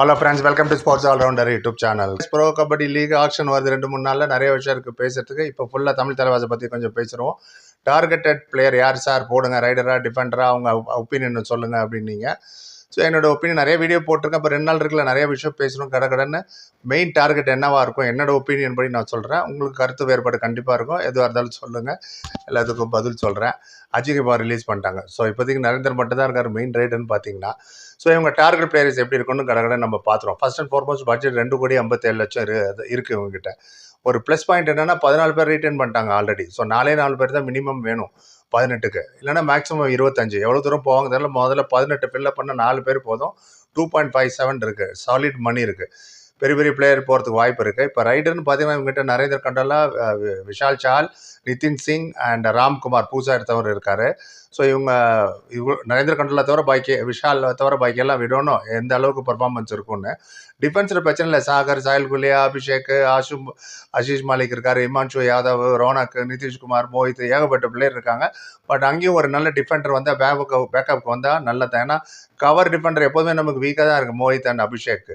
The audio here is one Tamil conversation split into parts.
Hello friends welcome to sports allrounder YouTube channel pro kabaddi league action வருது ரெண்டு மூணு நாளில் நிறைய விஷயம் இருக்குது பேசுறதுக்கு. இப்போ ஃபுல்லாக தமிழ் தலைவாசை பற்றி கொஞ்சம் பேசுகிறோம் டார்கெட்டட் பிளேயர் யார் சார் போடுங்க. ரைடராக டிஃபெண்டராக அவங்க ஒப்பீனியன் சொல்லுங்கள் அப்படின்னீங்க. ஸோ என்னோட ஒப்பீனியன் நிறைய வீடியோ போட்டிருக்கேன். இப்போ ரெண்டு நாள் இருக்குல்ல நிறைய விஷயம் பேசணும் கடை கடன்னு. மெயின் டார்கெட் என்னவாக இருக்கும் என்னோடய ஒப்பீனியன் படி நான் சொல்கிறேன் உங்களுக்கு கருத்து வேறுபாடு கண்டிப்பாக இருக்கும். எதுவாக இருந்தாலும் சொல்லுங்கள் எல்லாத்துக்கும் பதில் சொல்கிறேன் அஜித் குமார் ரிலீஸ் பண்ணிட்டாங்க. ஸோ இப்போதைக்கு நரேந்தர் மட்டும் தான் இருக்கார் மெயின் ரைடுன்னு பார்த்தீங்கன்னா. ஸோ இவங்க டார்கெட் பிளேயர்ஸ் எப்படி இருக்குன்னு கடை கடை நம்ம பார்த்துருவோம். ஃபஸ்ட் அண்ட் ஃபார்மோஸ்ட் பட்ஜெட் ரெண்டு கோடி ஐம்பத்தேழு லட்சம் இரு அது இருக்குது இவங்ககிட்ட ஒரு ப்ளஸ் பாயிண்ட் என்னன்னா பதினாலு பேர் ரீட்டைன் பண்ணிட்டாங்க ஆல்ரெடி ஸோ நாலே நாலு பேர் தான் மினிமம் வேணும் பதினெட்டுக்கு. இல்லைன்னா மேக்ஸிமம் இருபத்தஞ்சு. எவ்வளோ தூரம் போவாங்க தெரியல. முதல்ல பதினெட்டு ஃபில்லப் பண்ண நாலு பேர் போதும். டூ பாயிண்ட் ஃபைவ் செவன் இருக்குது சாலிட் மணி இருக்குது பெரிய பெரிய பிளேயர் போகிறதுக்கு வாய்ப்பு இருக்குது இப்போ ரைடர்னு பார்த்தீங்கன்னா இவங்ககிட்ட நரேந்திர கண்டலா விஷால் சால் நிதின் சிங் அண்ட் ராம்குமார் பூசா எடுத்தவர் இருக்கார். ஸோ இவங்க இவ நரேந்திர கண்டலா தவிர பாக்கி விஷால் தவிர பாக்கி எல்லாம் விடணும். எந்த அளவுக்கு பர்ஃபார்மன்ஸ் இருக்கும்னு. டிஃபென்ஸில் பிரச்சனை இல்லை. சாகர் சாயல் குலியா அபிஷேக் ஆஷும் ஆஷிஷ் மாலிக் இருக்கார் இமான்ஷு யாதவ் ரோனக் நிதிஷ்குமார் மோஹித் ஏகப்பட்ட பிளேயர் இருக்காங்க. பட் அங்கேயும் ஒரு நல்ல டிஃபெண்டர் வந்தால் பேக்கப் பேக்கப்புக்கு வந்தால் நல்லது. ஏன்னா கவர் டிஃபெண்டர் எப்போதுமே நமக்கு வீக்காக தான் இருக்குது மோஹித் அண்ட் அபிஷேக்.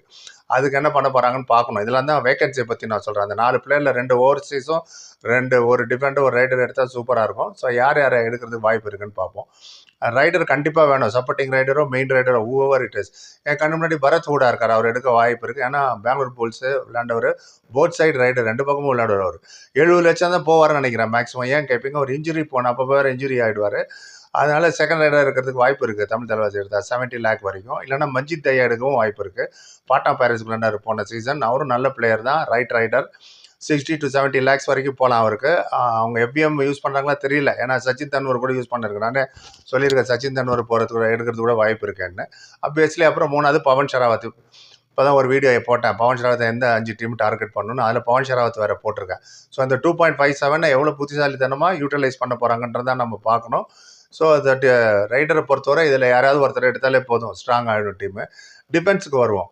அதுக்கு என்ன பண்ண போகிறாங்கன்னு பார்க்கணும். இதெல்லாம் தான் வேகன்சியை பற்றி நான் சொல்கிறேன் அந்த நாலு பிளேயரில் ரெண்டு ஓவர்சீஸும் ரெண்டு ஒரு டிஃபெண்டர் ஒரு ரைடர் எடுத்தால் சூப்பராக இருக்கும். ஸோ யார் யாரை எடுக்கிறதுக்கு வாய்ப்பு இருக்குன்னு பார்ப்போம். ரைடர் கண்டிப்பாக வேணும். சப்போர்ட்டிங் ரைடரோ மெயின் ரைடரோ ஓவர் இட் இஸ் என் கண்ணு முன்னாடி பரத் கூட இருக்கார். அவர் எடுக்க வாய்ப்பு இருக்குது ஏன்னா பெங்களூர் புல்ஸு விளையாண்டவர் போத் சைடு ரைடர் ரெண்டு பக்கமும் விளையாடுவார். அவர் எழுபது லட்சம் தான் போவார்னு நினைக்கிறேன். மேக்ஸிமம் ஏன் கேட்பீங்க ஒரு இன்ஜுரி போன அப்போ வேறு இன்ஜுரி ஆகிடுவார் அதனால் செகண்ட் ரைடர் இருக்கிறதுக்கு வாய்ப்பு இருக்குது தமிழ் தலைவாசி எடுத்தால் செவன்ட்டி லேக் வரைக்கும். இல்லைன்னா மஞ்சித் தையா எடுக்கவும் வாய்ப்பு இருக்குது பாட்டா பாரிஸ் விளையாண்டார் போன சீசன் அவரும் நல்ல பிளேயர் தான். Right rider sixty to seventy lakhs வரைக்கும் போகலாம் அவருக்கு. அவங்க எஃபிஎம் யூஸ் பண்ணுறாங்களா தெரியல. ஏன்னா சச்சின் தன்வர் கூட யூஸ் பண்ணிருக்கு நான் சொல்லியிருக்கேன் சச்சின் தன்வர் போகிறதுக்கு கூட எடுக்கிறது கூட வாய்ப்பு இருக்கேன்னு. அப்வியஸ்லி அப்புறம் மூணாவது பவன் ஷராவத். இப்போ தான் ஒரு வீடியோ போட்டேன். பவன் ஷராவத்தை எந்த அஞ்சு டீம் டார்கெட் பண்ணணும்னு அதில் பவன் ஷராவத் வேறு போட்டிருக்கேன். ஸோ அந்த டூ பாயிண்ட் ஃபைவ் செவனை எவ்வளோ புத்திசாலித்தனமாக யூட்டிலைஸ் பண்ண போகிறாங்கன்றதான் நம்ம பார்க்கணும். ஸோ தட் ரைடரை பொறுத்தவரை இதில் யாராவது ஒருத்தர் எடுத்தாலே போதும். ஸ்ட்ராங் ஆகிடும் டீமு டிஃபென்ஸுக்கு வருவோம்.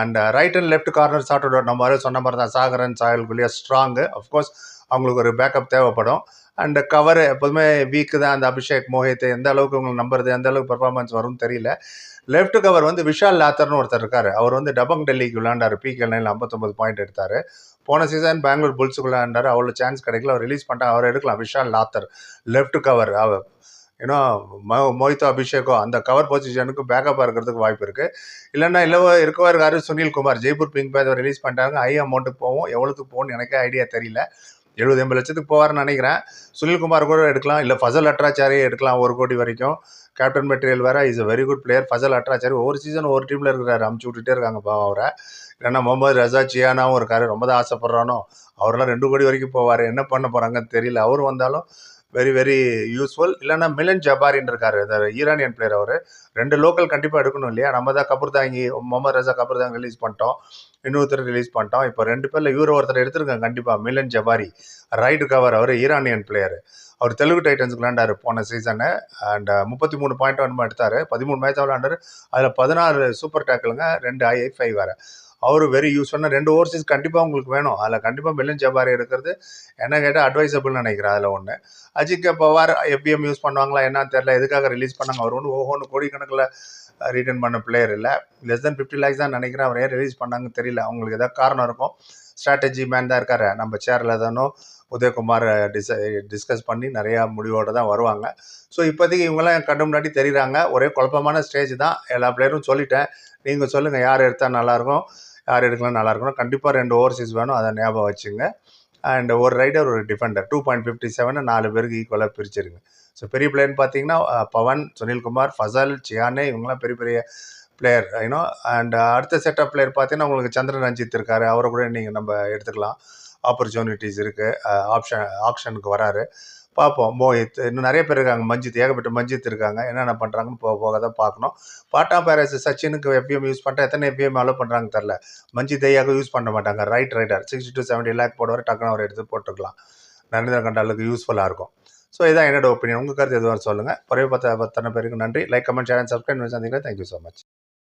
And right and left corner sort out நம்ம சொன்ன மாதிரி தான். சாகரன் சாயல் குலியா ஸ்ட்ராங்கு அஃப்கோர்ஸ் அவங்களுக்கு ஒரு பேக்கப் தேவைப்படும். அண்ட் கவர் எப்போதுமே வீக்கு தான். அந்த அபிஷேக் மோஹித் எந்த அளவுக்கு உங்களுக்கு நம்புறது எந்த அளவுக்கு பெர்ஃபார்மன்ஸ் வரும்னு தெரியல. லெஃப்ட் கவர் வந்து விஷால் லாத்தர்னு ஒருத்தர் இருக்கார். அவர் வந்து டபங் டெல்லிக்கு விளையாண்டாரு. பிகே நைனில் ஐம்பத்தொம்பது பாயிண்ட் எடுத்தார். போன சீசன் பெங்களூர் புல்ஸுக்கு விளாண்டார் அவ்வளோ சான்ஸ் கிடைக்கல. அவர் ரிலீஸ் பண்ணிட்டாங்க. அவர் எடுக்கலாம். விஷால் லாத்தர். லெஃப்ட் கவர் அவர் ஏன்னா மோ மோஹிதா அபிஷேகோ அந்த கவர் பொசிஷனுக்கு பேக்கப்பாக இருக்கிறதுக்கு வாய்ப்பு இருக்குது இல்லைன்னா இல்லை இருக்கவா இருக்காரு சுனில் குமார். ஜெய்ப்பூர் பிங்க் பேத் ரிலீஸ் பண்ணிட்டாங்க. ஹை அமௌண்ட்டுக்கு போவோம். எவ்வளோத்துக்கு போகணும்னு எனக்கே ஐடியா தெரியல. எழுபது எண்பது லட்சத்துக்கு போவார்னு நினைக்கிறேன். சுனில்குமார் கூட எடுக்கலாம். இல்லை ஃபசல் அட்ராச்சாரியே எடுக்கலாம் ஒரு கோடி வரைக்கும். கேப்டன் மெட்டீரியல் வேறு is a very good player Fazel Atrachali ஒரு சீசன் ஒரு டீமில் இருக்கிறாரு. அமுச்சு விட்டுட்டே இருக்காங்க பாவம் அவரை. இல்லைன்னா முகமது ரசா சியானாவும் இருக்காரு. ரொம்ப தான் ஆசைப்படுறானோ? அவரெல்லாம் ரெண்டு கோடி வரைக்கும் போவார். என்ன பண்ண போகிறாங்கன்னு தெரியல. அவர் வந்தாலும் வெரி வெரி யூஸ்ஃபுல் இல்லைனா மிலன் ஜபாரின் இருக்காரு இந்த ஈரானியன் பிளேயர் அவர். ரெண்டு லோக்கல் கண்டிப்பாக எடுக்கணும் இல்லையா? நம்ம தான் கபூர்தாங்கி முகமது ரஜா கபூர்தாங்கி ரிலீஸ் பண்ணிட்டோம். இன்னொருத்தர் ரிலீஸ் பண்ணிட்டோம். இப்போ ரெண்டு பேரில் யூரோ ஒருத்தர் எடுத்திருக்காங்க கண்டிப்பாக மிலன் ஜபாரி ரைடு கவர் அவர் ஈரானியன் பிளேயர் அவர் தெலுங்கு டைட்டன்ஸ்க்கு விளாண்டார் போன சீசனு அண்ட் முப்பத்தி மூணு பாயிண்ட் ஒன் எடுத்தார். பதிமூணு மேட்ச் விளாண்டார் அதில் பதினாறு சூப்பர் டேக்கிளுங்க ரெண்டு ஐ ஃபைவ் வேறு. அவர் வெரி யூஸ் பண்ண ரெண்டு ஓவர்சீஸ் கண்டிப்பாக உங்களுக்கு வேணும். அதில் கண்டிப்பாக மில்லன் ஜபாரி எடுக்கிறது என்ன கேட்டால் அட்வைசபிள்னு நினைக்கிறேன் அதில் ஒன்று அஜித் பவார் எஃபிஎம் யூஸ் பண்ணுவாங்களா என்னன்னு தெரியல. எதுக்காக ரிலீஸ் பண்ணாங்க? அவர் ஒன்று ஒவ்வொன்று கோடிக்கணக்கில் ரிட்டர்ன் பண்ண பிளேயர் இல்லை. லெஸ் தென் ஃபிஃப்டி லேக்ஸ் தான் நினைக்கிறேன். அவர் ஏன் ரிலீஸ் பண்ணாங்கன்னு தெரியல. அவங்களுக்கு ஏதாவது காரணம் இருக்கும். ஸ்ட்ராட்டஜி மேன் தான் இருக்காரு. நம்ம சேரில் தானோ உதயகுமார் டிஸ் டிஸ்கஸ் பண்ணி நிறையா முடிவோடு தான் வருவாங்க. ஸோ இப்போதைக்கு இவங்கெல்லாம் கண்டு முன்னாடி தெரியுறாங்க. ஒரே குழப்பமான ஸ்டேஜ் தான். எல்லா பிளேயரும் சொல்லிட்டேன். நீங்கள் சொல்லுங்கள் யார் எடுத்தால் நல்லாயிருக்கும் யார் எடுக்கலாம் நல்லாயிருக்கும் கண்டிப்பாக ரெண்டு ஓவர்சீஸ் வேணும் அதை ஞாபகம் வச்சுங்க. அண்ட் ஒரு ரைடர் ஒரு defender two point fifty seven நாலு பேருக்கு ஈக்குவலாக பிரிச்சிருங்க. ஸோ பெரிய பிளேயர்னு பார்த்தீங்கன்னா பவன் சுனில்குமார் ஃபசல் சியானே இவங்கெல்லாம் பெரிய பெரிய பிளேயர் யூனோ அண்ட் அடுத்த செட் ஆஃப் பிளேயர் பார்த்தீங்கன்னா உங்களுக்கு சந்திரன் ரஞ்சித் இருக்காரு. அவரை கூட நீங்கள் நம்ம எடுத்துக்கலாம். ஆப்பர்ச்சுனிட்டிஸ் இருக்குது ஆப்ஷன் ஆப்ஷனுக்கு வராரு. பார்ப்போம் மோஹித் இன்னும் நிறைய பேர் இருக்காங்க. மஞ்சித் ஏகப்பட்ட மஞ்சித் இருக்காங்க. என்னென்ன பண்ணுறாங்கன்னு போக போக தான் பார்க்கணும் பாட்டா பேரஸ் சச்சினுக்கு எஃபிஎம் யூஸ் பண்ணால் எத்தனை எஃபிஎம் அலோ பண்ணுறாங்க தெரில மஞ்சித் ஐயாவுக்கு யூஸ் பண்ண மாட்டாங்க. Right raider sixty to seventy lakh போடுவார் டக்குனு அவர் எடுத்து போட்டுக்கலாம். நரேந்திர கண்டாலுக்கு யூஸ்ஃபுல்லாக இருக்கும். ஸோ இதான் என்னோட ஒப்பீனியன் உங்கள் கருத்து எதுவாக சொல்லுங்கள் குறைவு பத்த பத்தனை பேருக்கு நன்றி. Like comment share and subscribe சந்திக்கிறேன் தேங்க்யூ ஸோ மச்